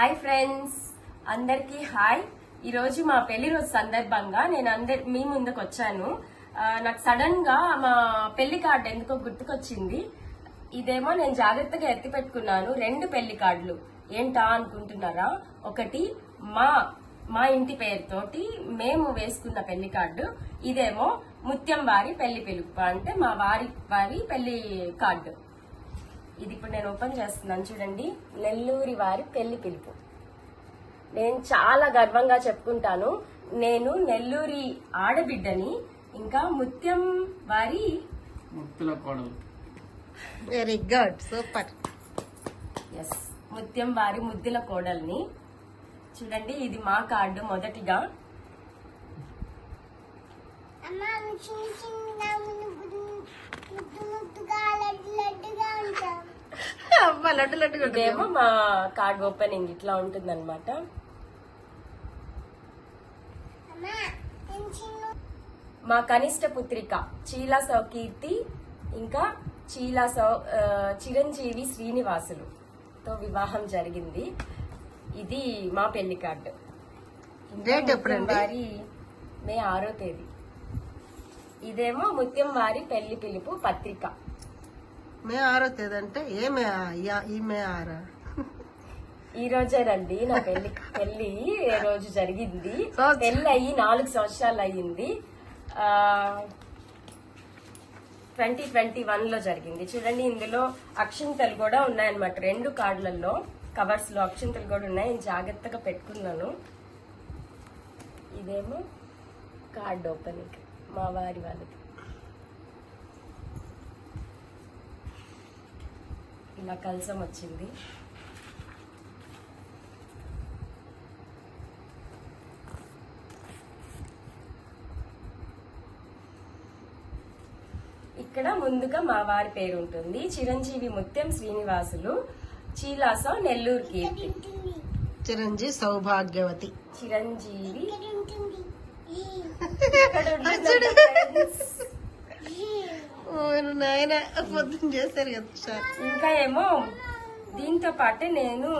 Hi friends. అందరికీ hi. ఈరోజు మా పెళ్ళి రోజు సందర్భంగా నేను అందరి మీ ముందుకు వచ్చాను. నాకు సడన్గా మా పెళ్ళి కార్డు ఎందుకో గుర్తుకొచ్చింది. ఇదేమో నేను జాగ్రత్తగా ఎత్తి పెట్టుకున్నాను రెండు పెళ్ళి కార్డులు. ఏంటా అనుకుంటున్నారా? ఒకటి మా మా ఇంటి పేరుతోటి మేము వేసుకున్న పెళ్ళి కార్డు. ఇదేమో ముత్యం వారి పెళ్ళి పిలుపు అంటే మా వారి వారి పెళ్ళి కార్డు. ఇది ఇప్పుడు నేను ఓపెన్ చేస్తున్నాను చూడండి. నెల్లూరి వారి పెళ్ళి పిలుపు. నేను చాలా గర్వంగా చెప్పుకుంటాను. నేను నెల్లూరి ఆడబిడ్డని ఇంకా ముత్యం వారి కోడలు very good super yes Mutyam వారి ముద్దుల కోడల్ని. చూడండి ఇది మా కార్డు మొదటిగా. చిన్న చిన్నగా ముద్దు ముద్దు ముద్దుగా లడ్డు లడ్డుగా లడ్డు లడ్డు ఇదేమో మా కార్డ్ ఓపెనింగ్ ఇట్లా నేను చిన్న? మా కనిష్ట పుత్రిక చీలా సౌకీర్తి ఇంకా చీలా సౌ చిరంజీవి శ్రీనివాసులు తో వివాహం జరిగింది. ఇది మా పెళ్ళి కార్డు. డేట్ వారి మే ఆరో తేదీ. ఇదేమో ముత్యం వారి పెళ్ళి పిలుపు పత్రిక. మే ఆరో తేదీ అంటే ఏ మే ఈ మే ఆరా? ఈ రోజేనండి నా పెళ్ళి పెళ్ళి ఏ రోజు జరిగింది. పెళ్ళి అయ్యి నాలుగు సంవత్సరాలు అయ్యింది ట్వంటీ ట్వంటీ వన్లో జరిగింది. చూడండి ఇందులో అక్షింతలు కూడా ఉన్నాయన్నమాట. రెండు కార్డులలో కవర్స్లో అక్షింతలు కూడా ఉన్నాయి. నేను జాగ్రత్తగా పెట్టుకున్నాను. ఇదేమో కార్డ్ ఓపెనింగ్ మా వారి వాళ్ళది ఇలా కలసం వచ్చింది. ఇక్కడ ముందుగా మా వారి పేరు ఉంటుంది. చిరంజీవి ముత్యం శ్రీనివాసులు. చీలాస నెల్లూరు కీర్తి. చిరంజీవి సౌభాగ్యవతి. చిరంజీవి ఇక్కడ ఉంటుంది ఈ, ఇక్కడ ఉంటుందంట friends. ఓ నాయన పొద్దున చేశారు కదా సార్ ఇంకా ఏమో దీంతో పాటే నేను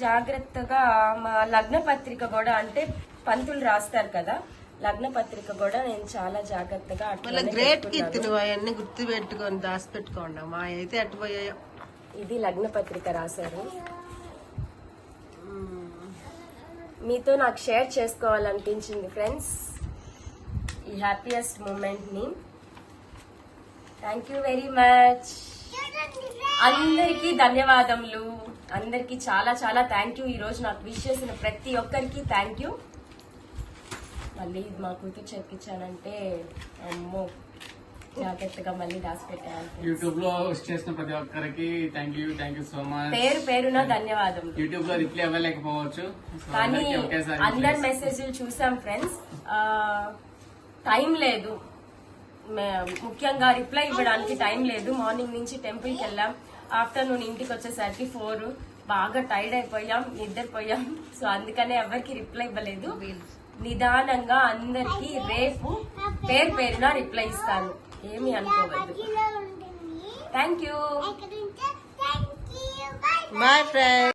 జాగ్రత్తగా మా లగ్న పత్రిక కూడా అంటే పంతులు రాస్తారు కదా లగ్న పత్రిక కూడా నేను చాలా జాగ్రత్తగా అట్లనే గ్రేట్కి పెట్టుకున్నాను. నువ్వు అవన్నీ గుర్తు పెట్టుకొని దాచి పెట్టుకోండి మా అయితే అటుపోయాయో ఇది లగ్న పత్రిక రాశారు. మీతో నాకు షేర్ చేసుకోవాలనిపించింది ఫ్రెండ్స్. ఈ హ్యాపీయెస్ట్ మూమెంట్ని థ్యాంక్ యూ వెరీ మచ్ అందరికీ ధన్యవాదములు. అందరికీ చాలా చాలా థ్యాంక్ యూ ఈ రోజు నాకు విష్ చేసిన ప్రతి ఒక్కరికి థ్యాంక్ యూ మళ్ళీ ఇది మా కూతురు చేపించానంటే అమ్మో జాగ్రత్తగా మళ్ళీ దాచి పెట్టాను యూట్యూబ్లో చేసిన ప్రతి ఒక్కరికి thank you thank you so much పేరు పేరున ధన్యవాదములు. యూట్యూబ్లో రిప్లై ఇవ్వలేకపోవచ్చు So, కానీ అందరి. మెసేజ్లు చూసాం ఫ్రెండ్స్ టైం లేదు. ముఖ్యంగా రిప్లై ఇవ్వడానికి టైం లేదు. మార్నింగ్ నుంచి టెంపుల్కి వెళ్ళాం. ఆఫ్టర్నూన్ ఇంటికి వచ్చేసరికి ఫోర్ బాగా టైర్డ్ అయిపోయాం నిద్రపోయాం. సో అందుకనే ఎవరికి రిప్లై ఇవ్వలేదు. నిదానంగా అందరికి రేపు పేరు పేరున రిప్లై ఇస్తాను. ఏమి అనుకోవద్దు. Thank you boy friend